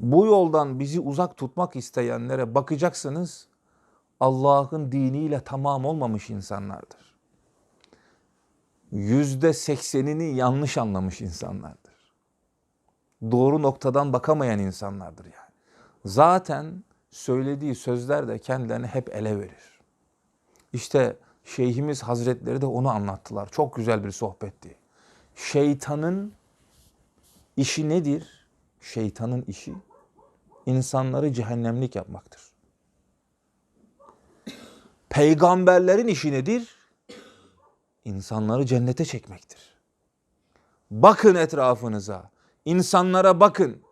Bu yoldan bizi uzak tutmak isteyenlere bakacaksınız Allah'ın diniyle tamam olmamış insanlardır. Yüzde seksenini yanlış anlamış insanlardır. Doğru noktadan bakamayan insanlardır yani. Zaten söylediği sözler de kendilerini hep ele verir. İşte Şeyhimiz Hazretleri de onu anlattılar. Çok güzel bir sohbetti. Şeytanın işi nedir? Şeytanın işi insanları cehennemlik yapmaktır. Peygamberlerin işi nedir? İnsanları cennete çekmektir. Bakın etrafınıza, insanlara bakın.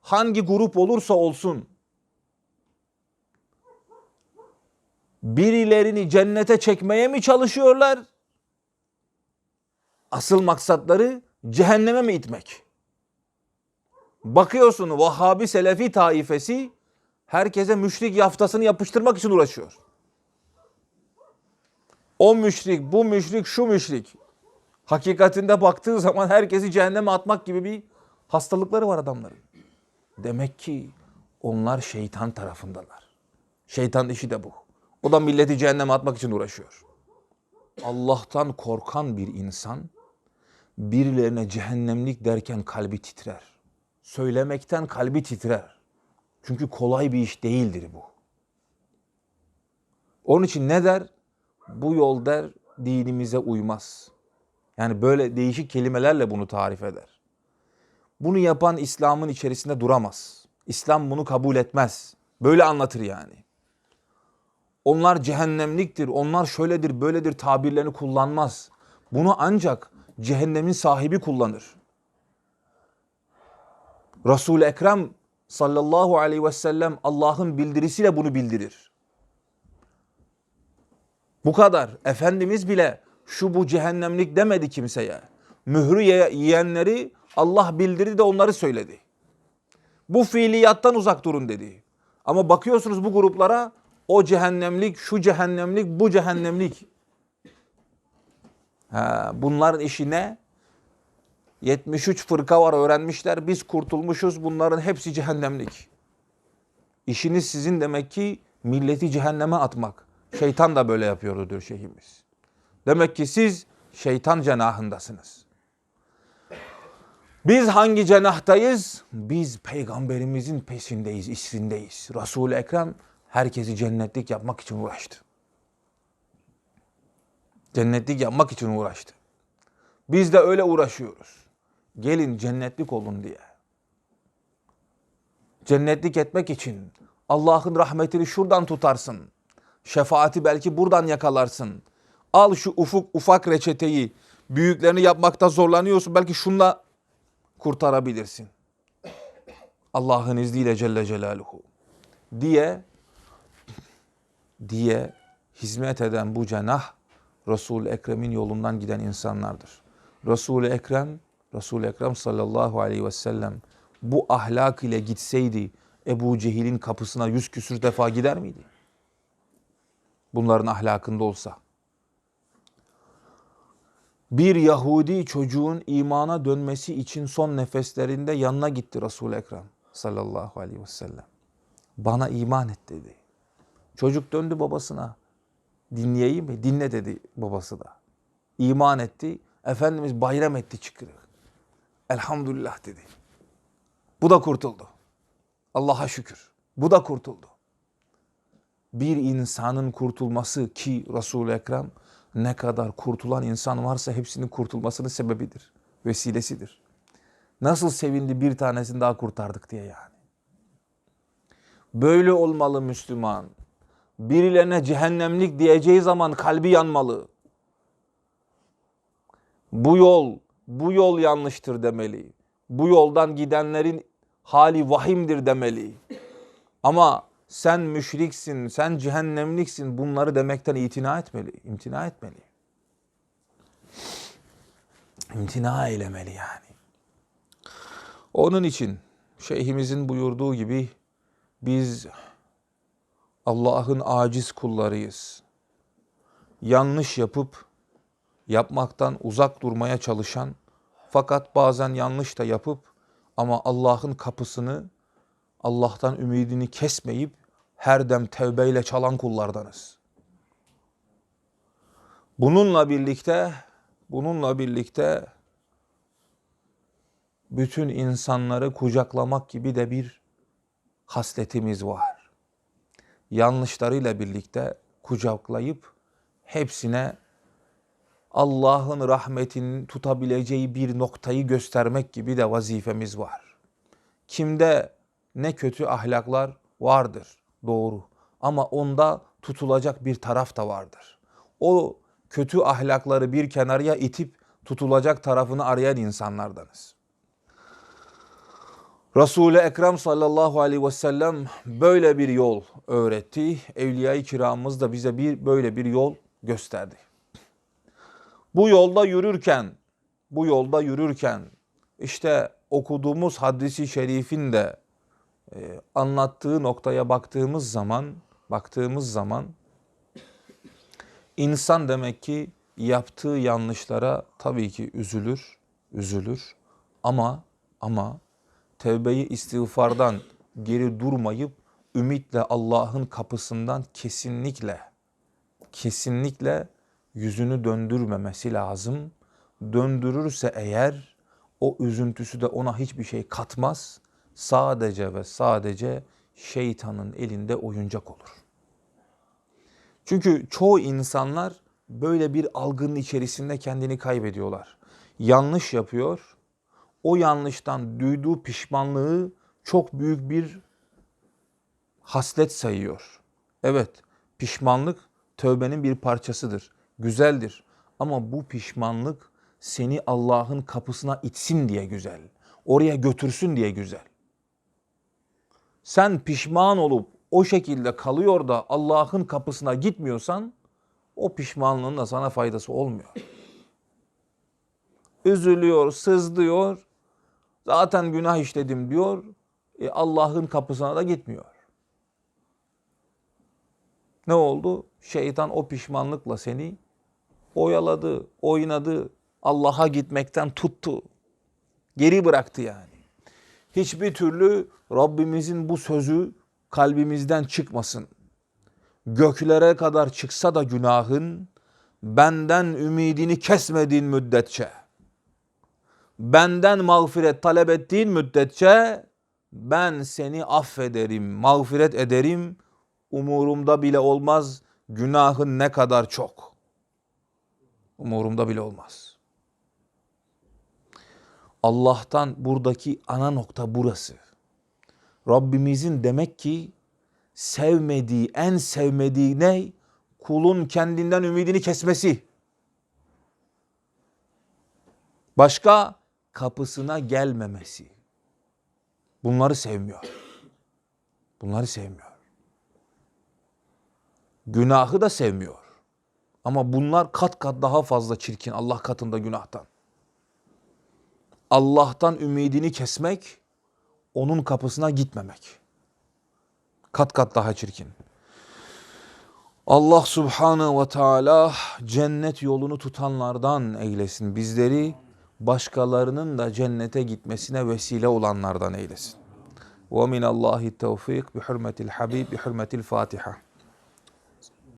Hangi grup olursa olsun birilerini cennete çekmeye mi çalışıyorlar? Asıl maksatları cehenneme mi itmek? Bakıyorsun Vahhabi Selefi taifesi herkese müşrik yaftasını yapıştırmak için uğraşıyor. O müşrik, bu müşrik, şu müşrik. Hakikatinde baktığı zaman herkesi cehenneme atmak gibi bir hastalıkları var adamların. Demek ki onlar şeytan tarafındalar. Şeytan işi de bu. O da milleti cehenneme atmak için uğraşıyor. Allah'tan korkan bir insan birilerine cehennemlik derken kalbi titrer. Söylemekten kalbi titrer. Çünkü kolay bir iş değildir bu. Onun için ne der? Bu yol der dinimize uymaz. Yani böyle değişik kelimelerle bunu tarif eder. Bunu yapan İslam'ın içerisinde duramaz. İslam bunu kabul etmez. Böyle anlatır yani. Onlar cehennemliktir, onlar şöyledir, böyledir tabirlerini kullanmaz. Bunu ancak cehennemin sahibi kullanır. Resul-i Ekrem sallallahu aleyhi ve sellem Allah'ın bildirisiyle bunu bildirir. Bu kadar. Efendimiz bile şu bu cehennemlik demedi kimseye. Mührü ye- yiyenleri Allah bildirdi de onları söyledi. Bu fiiliyattan uzak durun dedi. Ama bakıyorsunuz bu gruplara o cehennemlik, şu cehennemlik, bu cehennemlik. Ha, bunların işi ne? 73 fırka var öğrenmişler. Biz kurtulmuşuz. Bunların hepsi cehennemlik. İşiniz sizin demek ki milleti cehenneme atmak. Şeytan da böyle yapıyordu diyor şeyhimiz. Demek ki siz şeytan cenahındasınız. Biz hangi cenahtayız? Biz peygamberimizin peşindeyiz, isrindeyiz. Resul-i Ekrem herkesi cennetlik yapmak için uğraştı. Cennetlik yapmak için uğraştı. Biz de öyle uğraşıyoruz. Gelin cennetlik olun diye. Cennetlik etmek için Allah'ın rahmetini şuradan tutarsın. Şefaati belki buradan yakalarsın. Al şu ufuk ufak reçeteyi. Büyüklerini yapmakta zorlanıyorsun. Belki şunla kurtarabilirsin. Allah'ın izniyle Celle Celaluhu. Diye diye hizmet eden bu cenah Resul-i Ekrem'in yolundan giden insanlardır. Resul-i Ekrem, Resul-i Ekrem sallallahu aleyhi ve sellem bu ahlak ile gitseydi Ebu Cehil'in kapısına yüz küsür defa gider miydi? Bunların ahlakında olsa. Bir Yahudi çocuğun imana dönmesi için son nefeslerinde yanına gitti Resul-i Ekrem sallallahu aleyhi ve sellem. Bana iman et dedi. Çocuk döndü babasına. Dinleyeyim mi? Dinle dedi babası da. İman etti. Efendimiz bayram etti çıkırık. Elhamdülillah dedi. Bu da kurtuldu. Allah'a şükür. Bu da kurtuldu. Bir insanın kurtulması ki Resul-i Ekrem ne kadar kurtulan insan varsa hepsinin kurtulmasının sebebidir. Vesilesidir. Nasıl sevindi bir tanesini daha kurtardık diye yani. Böyle olmalı Müslüman. Birilerine cehennemlik diyeceği zaman kalbi yanmalı. Bu yol, bu yol yanlıştır demeli. Bu yoldan gidenlerin hali vahimdir demeli. Ama sen müşriksin, sen cehennemliksin bunları demekten itina etmeli, imtina etmeli. İmtina eylemeli yani. Onun için şeyhimizin buyurduğu gibi biz Allah'ın aciz kullarıyız. Yanlış yapıp yapmaktan uzak durmaya çalışan fakat bazen yanlış da yapıp ama Allah'ın kapısını Allah'tan ümidini kesmeyip her dem tevbeyle çalan kullardanız. Bununla birlikte bununla birlikte bütün insanları kucaklamak gibi de bir hasletimiz var. Yanlışlarıyla birlikte kucaklayıp hepsine Allah'ın rahmetinin tutabileceği bir noktayı göstermek gibi de vazifemiz var. Kimde ne kötü ahlaklar vardır, doğru. Ama onda tutulacak bir taraf da vardır. O kötü ahlakları bir kenarıya itip tutulacak tarafını arayan insanlardanız. Resul-i Ekrem sallallahu aleyhi ve sellem böyle bir yol öğretti. Evliya-i kiramımız da bize bir böyle bir yol gösterdi. Bu yolda yürürken, bu yolda yürürken işte okuduğumuz hadisi şerifin de e, anlattığı noktaya baktığımız zaman, baktığımız zaman insan demek ki yaptığı yanlışlara tabii ki üzülür, üzülür. Ama ama tevbeyi istiğfardan geri durmayıp ümitle Allah'ın kapısından kesinlikle kesinlikle yüzünü döndürmemesi lazım. Döndürürse eğer o üzüntüsü de ona hiçbir şey katmaz. Sadece ve sadece şeytanın elinde oyuncak olur. Çünkü çoğu insanlar böyle bir algının içerisinde kendini kaybediyorlar. Yanlış yapıyor. O yanlıştan duyduğu pişmanlığı çok büyük bir haslet sayıyor. Evet, pişmanlık tövbenin bir parçasıdır. Güzeldir. Ama bu pişmanlık seni Allah'ın kapısına itsin diye güzel. Oraya götürsün diye güzel. Sen pişman olup o şekilde kalıyor da Allah'ın kapısına gitmiyorsan o pişmanlığın da sana faydası olmuyor. Üzülüyor, sızlıyor. Zaten günah işledim diyor. E Allah'ın kapısına da gitmiyor. Ne oldu? Şeytan o pişmanlıkla seni oyaladı, oynadı. Allah'a gitmekten tuttu. Geri bıraktı yani. Hiçbir türlü Rabbimizin bu sözü kalbimizden çıkmasın. Göklere kadar çıksa da günahın benden ümidini kesmediğin müddetçe benden mağfiret talep ettiğin müddetçe ben seni affederim, mağfiret ederim. Umurumda bile olmaz günahın ne kadar çok. Umurumda bile olmaz. Allah'tan buradaki ana nokta burası. Rabbimizin demek ki sevmediği, en sevmediği ne? Kulun kendinden ümidini kesmesi. Başka kapısına gelmemesi. Bunları sevmiyor. Bunları sevmiyor. Günahı da sevmiyor. Ama bunlar kat kat daha fazla çirkin Allah katında günahtan. Allah'tan ümidini kesmek, onun kapısına gitmemek. Kat kat daha çirkin. Allah subhanehu ve teala cennet yolunu tutanlardan eylesin bizleri başkalarının da cennete gitmesine vesile olanlardan eylesin. Ve minallahi tevfik bi hürmetil habib bi hürmetil fatiha.